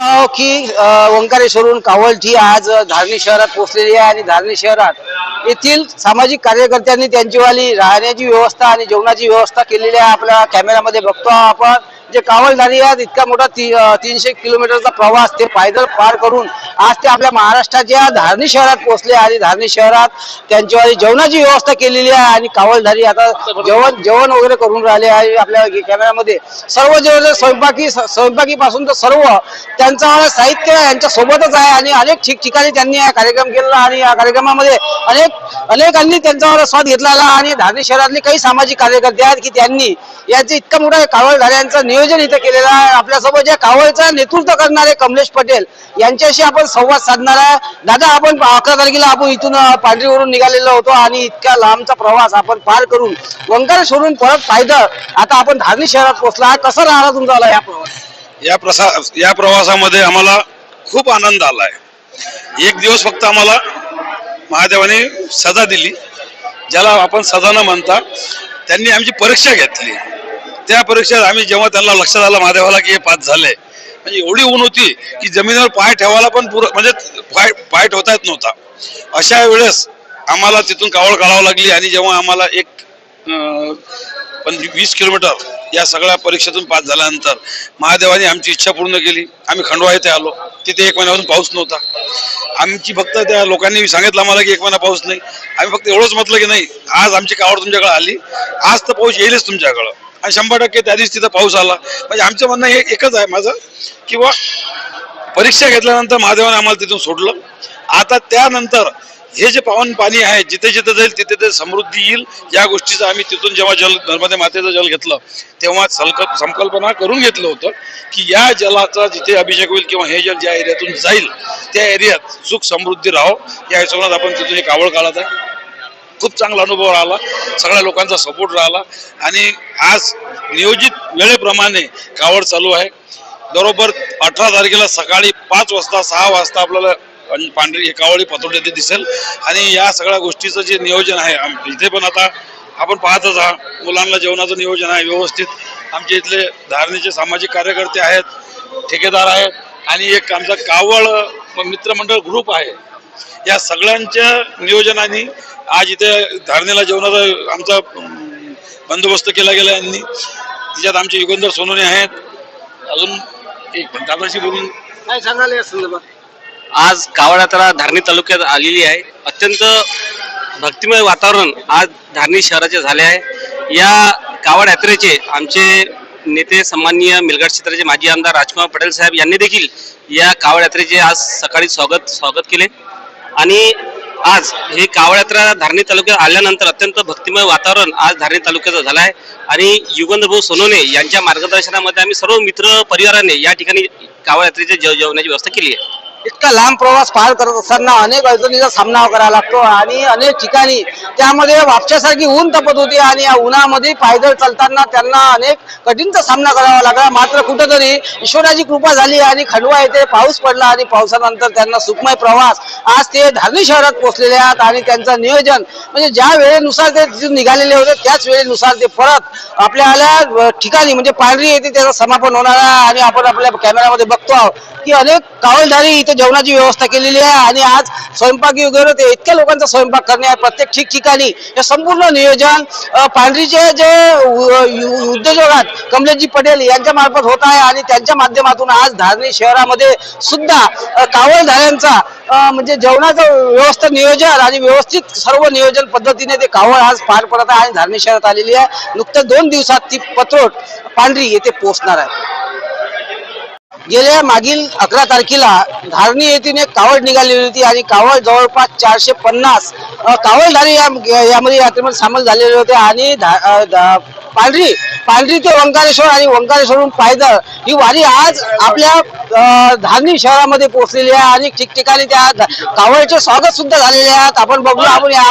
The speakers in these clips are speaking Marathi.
की अ, ओंकारेश्वरून कावळठी आज धारणी शहरात पोहोचलेली आहे आणि धारणी शहरात येथील सामाजिक कार्यकर्त्यांनी त्यांची वाली राहण्याची व्यवस्था आणि जेवणाची व्यवस्था केलेली आहे. आपल्या कॅमेऱ्यामध्ये बघतो आपण. जे कावलधारी आहेत इतका मोठा ती तीनशे किलोमीटरचा प्रवास ते पायदळ पार करून आज ते आपल्या महाराष्ट्राच्या धारणी शहरात पोहोचले आणि धारणी शहरात त्यांची जेवणाची व्यवस्था केलेली आहे आणि कावलधारी आता जेवण जेवण वगैरे करून राहिले आहे आपल्या कॅमेऱ्यामध्ये सर्व जेवण स्वयंपाकी स्वयंपाकी पासून तर सर्व त्यांचं साहित्य यांच्या सोबतच आहे आणि अनेक ठिकठिकाणी त्यांनी हा कार्यक्रम केलेला आणि या कार्यक्रमामध्ये अनेक अनेकांनी त्यांच्यावर स्वाद घेतलेला आणि धारणी शहरातले काही सामाजिक कार्यकर्ते आहेत की त्यांनी याचं इतका मोठा कावलधाऱ्यांचा नियोजन इथं केलेलं आहे. आपल्यासोबत जे कावळचं नेतृत्व करणारे कमलेश पटेल यांच्याशी आपण संवाद साधणार आहे. दादा आपण अकरा तारखेला आपण इथून पांढरीवरून निघालेलो होतो आणि इतक्या लांबचा प्रवास आपण पार करून वंकार सोडून परत पायदळ आता आपण धारणी शहरात पोहोचला आहे. कसा राहणार तुमचा या प्रवास? या प्रसा या प्रवासामध्ये आम्हाला खूप आनंद आलाय. एक दिवस फक्त आम्हाला महादेवाने सजा दिली ज्याला आपण सजा न म्हणता त्यांनी आमची परीक्षा घेतली. त्या परीक्षेत आम्ही जेव्हा त्यांना लक्षात आलं महादेवाला की हे पास झाले म्हणजे एवढी ऊन होती की जमिनीवर पाय ठेवायला पण पुर म्हणजे पाय पाय ठेवता येत नव्हता. अशा वेळेस आम्हाला तिथून कावळ काढावं लागली आणि जेव्हा आम्हाला एक पण वीस किलोमीटर या सगळ्या परीक्षेतून पास झाल्यानंतर महादेवाने आमची इच्छा पूर्ण केली. आम्ही खंडवा येथे आलो. तिथे एक महिन्यापासून पाऊस नव्हता. आमची फक्त त्या लोकांनी सांगितलं आम्हाला की एक महिना पाऊस नाही. आम्ही फक्त एवढंच म्हटलं की नाही आज आमची कावड तुमच्याकडे आली. आज तर पाऊस येईलच तुमच्याकडं. आणि शंभर टक्के त्या दिवशी तिथं पाऊस आला. म्हणजे आमचं म्हणणं हे एकच आहे माझं किंवा परीक्षा घेतल्यानंतर महादेवाने आम्हाला तिथून सोडलं. आता त्यानंतर हे जे पावन पाणी आहे जिथे जिथे जाईल तिथे ते समृद्धी येईल. या गोष्टीचं आम्ही तिथून जेव्हा जल नर्मदे मातेचं जल घेतलं तेव्हा संकल्प संकल्पना करून घेतलं होतं की या जलाचा जिथे अभिषेक होईल किंवा हे जल ज्या एरियातून जाईल त्या एरियात सुख समृद्धी राहो. या हिशोबात आपण तिथून एक आवड काढत आहे. खूप चांगला अनुभव राहिला. सगळ्या लोकांचा सपोर्ट राहिला. आणि आज नियोजित वेळेप्रमाणे कावड चालू आहे. बरोबर अठरा तारखेला सकाळी पाच वाजता सहा वाजता आपल्याला पांढरी हे कावळी पतोड येथे दिसेल. आणि या सगळ्या गोष्टीचं जे नियोजन आहे आम- इथे पण आता आपण पाहतच आहात. मुलांना जेवणाचं नियोजन आहे व्यवस्थित. आमचे इथले धारणेचे सामाजिक कार्यकर्ते आहेत ठेकेदार आहेत. आणि एक आमचा कावळ मित्रमंडळ ग्रुप आहे. या सगळ्यांच्या नियोजनाने आज इथे धारणेला जेवणाचा आमचा बंदोबस्त केला गेला यांनी. तिच्यात आमचे युगंधर सोनवणे आहेत. अजून एक दादाशी बोलून. काय सांगाल या संदर्भात? आज कावड यात्रा धारणी तालुक्यात आलेली आहे. अत्यंत भक्तिमय वातावरण आज धारणी शहराचे झाले आहे. या कावड यात्रेचे आमचे नेते सन्माननीय मिलगड क्षेत्राचे माजी आमदार राजकुमार पटेल साहेब यांनी देखील या कावड यात्रेचे आज सकाळी स्वागत स्वागत केले. आणि आज हे कावळ्यात्रा धारणी तालुक्यात आल्यानंतर अत्यंत भक्तिमय वातावरण आज धारणी तालुक्याचं झालं आहे आणि युगंधभाऊ सोनोने सोनवणे यांच्या मार्गदर्शनामध्ये आम्ही सर्व मित्र परिवाराने या ठिकाणी कावड यात्रेच्या जेव जेवणाची व्यवस्था केली आहे. इतका लांब प्रवास पार करत असताना अनेक अडचणीचा सामना करावा लागतो आणि अनेक ठिकाणी त्यामध्ये वापशासारखी ऊन तपत होती आणि या उन्हामध्ये पायदळ चालताना त्यांना अनेक कठीणचा सामना करावा लागला. मात्र कुठंतरी ईश्वराची कृपा झाली आणि खंडवा येथे पाऊस पडला आणि पावसानंतर त्यांना सुखमय प्रवास. आज ते धारणी शहरात पोहोचलेले आहेत आणि त्यांचं नियोजन म्हणजे ज्या वेळेनुसार ते निघालेले होते त्याच वेळेनुसार ते परत आपल्याला ठिकाणी म्हणजे पांढरी येथे त्याचं समापन होणार आहे. आणि आपण आपल्या कॅमेरामध्ये बघतो आहोत की अनेक कावळधारी इथे जेवणाची व्यवस्था केलेली आहे आणि आज स्वयंपाकी वगैरे ते इतक्या लोकांचा स्वयंपाक करणे आहे. प्रत्येक ठिकठिकाणी हे संपूर्ण नियोजन पांढरीचे जे उद्योजक आहेत कमलेशजी पटेल यांच्या मार्फत होत आहे आणि त्यांच्या माध्यमातून आज धारणी शहरामध्ये सुद्धा कावळधाऱ्यांचा म्हणजे जेवणाचं व्यवस्था नियोजन आणि व्यवस्थित सर्व नियोजन पद्धतीने ते कावळ आज पार पडत आहे आणि धारणी शहरात आलेली आहे. नुकत्याच दोन दिवसात ती पत्रोट पांढरी येथे पोहोचणार आहे. गेल्या मागील अकरा तारखेला धारणी येथील एक कावड निघालेली होती आणि कावड जवळपास चारशे पन्नास कावडधारी या- यामध्ये यात्रेमध्ये सामील झालेले होते आणि धा- पांढरी पांढरी ते ओंकारेश्वर आणि ओंकारेश्वरून पायदळ ही वारी आज आपल्या धार्मिक धारणी शहरामध्ये पोहोचलेली आहे आणि ठिकठिकाणी त्या कावळचे स्वागत सुद्धा झालेले आहेत. आपण बघूया आपण या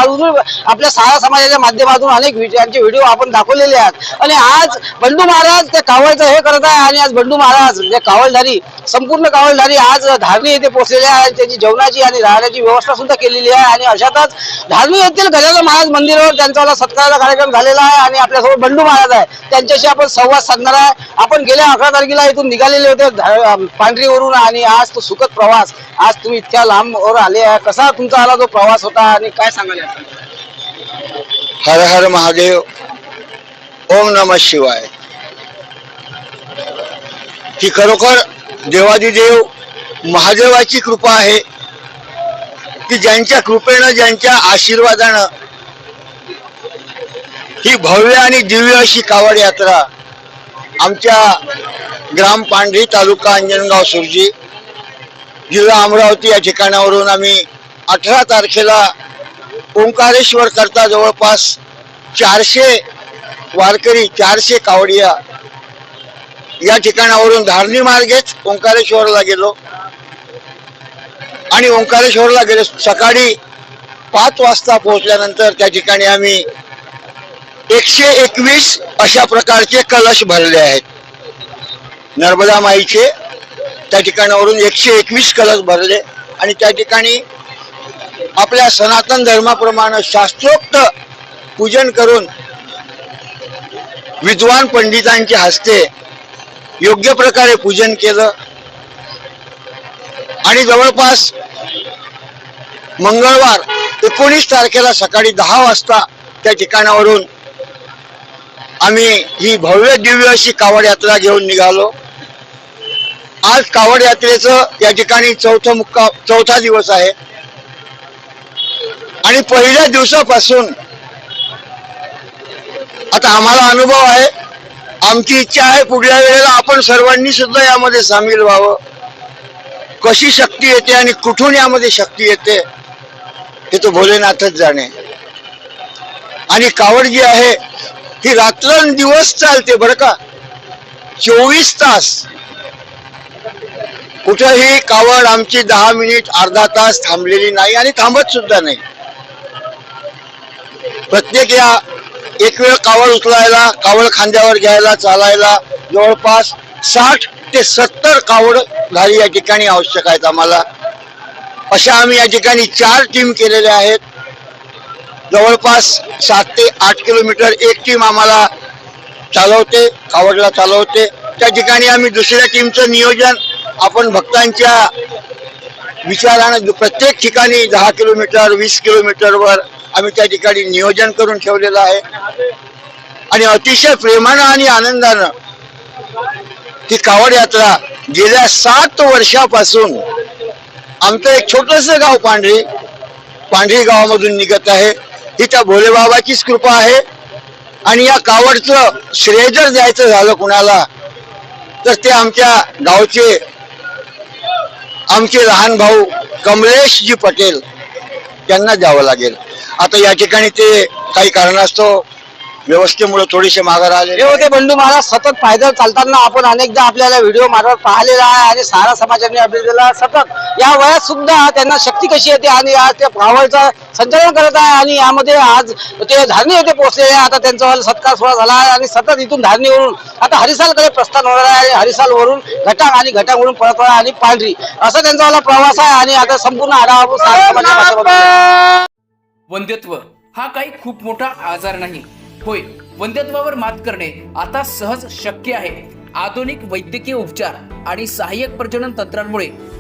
आपल्या सारा समाजाच्या माध्यमातून अनेक व्हिडिओ यांचे व्हिडिओ आपण दाखवलेले आहेत. आणि आज बंडू महाराज त्या कावळचं हे करत आहे आणि आज बंडू महाराज जे कावळधारी संपूर्ण कावळधारी आज धारणी येथे पोहोचलेले आहे त्यांची जेवणाची आणि राहण्याची व्यवस्था सुद्धा केलेली आहे आणि अशातच धारणी येथील गजानन महाराज मंदिरावर त्यांचा वाला सत्काराचा कार्यक्रम झालेला आहे आणि आपल्यासोबत बंडू महाराज आहे. त्यांच्या त्यांच्याशी आपण संवाद साधणार आहे. आपण गेल्या अकरा तारखेला इथून निघालेले होते पांढरीवरून आणि आज तो सुखद प्रवास. आज तुम्ही इतक्या लांबवर आले आहे. कसा तुमचा आला तो प्रवास होता आणि काय सांगाल हर हर महादेव ओम नम शिवाय. ही खरोखर देवादिदेव महादेवाची कृपा आहे की ज्यांच्या कृपेनं ज्यांच्या आशीर्वादानं ही भव्य आणि दिव्य अशी कावड यात्रा आमच्या ग्राम पांढरी तालुका अंजनगाव सुरजी जिल्हा अमरावती या ठिकाणावरून आम्ही अठरा तारखेला ओंकारेश्वर करता जवळपास चारशे वारकरी चारशे कावडिया या ठिकाणावरून धारणी मार्गेच ओंकारेश्वरला गेलो. आणि ओंकारेश्वरला गेलो सकाळी पाच वाजता पोहोचल्यानंतर त्या ठिकाणी आम्ही एकशे एकवीस अशा प्रकारचे कलश भरले आहेत. नर्मदा माईचे त्या ठिकाणावरून एकशे एकवीस कलश भरले आणि त्या ठिकाणी आपल्या सनातन धर्माप्रमाणे शास्त्रोक्त पूजन करून विद्वान पंडितांच्या हस्ते योग्य प्रकारे पूजन केलं. आणि जवळपास मंगळवार एकोणीस तारखेला सकाळी दहा वाजता त्या ठिकाणावरून आम्ही ही भव्य दिव्य अशी कावड यात्रा घेऊन निघालो. आज कावड यात्रेचं या ठिकाणी चौथा मुक्का चौथा दिवस आहे. आणि पहिल्या दिवसापासून आता आम्हाला अनुभव आहे. आमची इच्छा आहे पुढल्या वेळेला आपण सर्वांनी सुद्धा यामध्ये सामील व्हावं. कशी शक्ती येते आणि कुठून यामध्ये शक्ती येते हे तो भोलेनाथच जाणे. आणि कावड जी आहे ही रात्रंदिवस चालते बरं का? चोवीस तास. कुठेही कावड आमची दहा मिनिट अर्धा तास थांबलेली नाही आणि थांबत सुद्धा नाही. प्रत्येक या एक वेळ कावड उचलायला कावड खांद्यावर घ्यायला चालायला जवळपास साठ ते सत्तर कावड झाली या ठिकाणी आवश्यक आहेत आम्हाला. अशा आम्ही या ठिकाणी चार टीम केलेल्या आहेत. जवळपास सात ते आठ किलोमीटर एक टीम आम्हाला चालवते कावडला चालवते. त्या ठिकाणी आम्ही दुसऱ्या टीमचं नियोजन आपण भक्तांच्या विचारानं प्रत्येक ठिकाणी दहा किलोमीटर वीस किलोमीटरवर आम्ही त्या ठिकाणी नियोजन करून ठेवलेलं आहे. आणि अतिशय प्रेमानं आणि आनंदानं ती कावड यात्रा गेल्या सात वर्षापासून आमचं एक छोटस गाव पांढरी पांढरी गावामधून निघत आहे. ही त्या भोलेबाबाचीच कृपा आहे. आणि या कावडचं श्रेय जर द्यायचं झालं कुणाला तर ते आमच्या गावचे आमचे लहान भाऊ कमलेशजी पटेल त्यांना द्यावं लागेल. आता या ठिकाणी ते काही कारणास्तव व्यवस्थेमुळे थोडेसे माघार आले. हे होते बंडू महाराज सतत पायदळ चालताना आपण अनेकदा आपल्याला व्हिडिओ मार्फत पाहिलेला आहे आणि सारा समाजाने अपडेट दिला सतत या वयात सुद्धा त्यांना शक्ती कशी येते आणि आज त्या कावडचं संचालन करत आहे आणि यामध्ये आज ते धारणी येथे पोहोचलेले आहे. आता त्यांचा सत्कार सोहळा झाला आहे आणि सतत इथून धारणीवरून आता हरिसालकडे प्रस्थान होणार आहे. आणि हरिसालवरून घटाक आणि घटाकवरून परतवाडा आणि पांढरी. असा त्यांचा वाला प्रवास आहे आणि आता संपूर्ण आढावा वंध्यत्व हा काही खूप मोठा आजार नाही. होय वंध्यत्वावर मात करणे आता सहज शक्य आहे. आधुनिक वैद्यकीय उपचार आणि सहाय्यक प्रजनन तंत्रांमुळे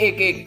एक एक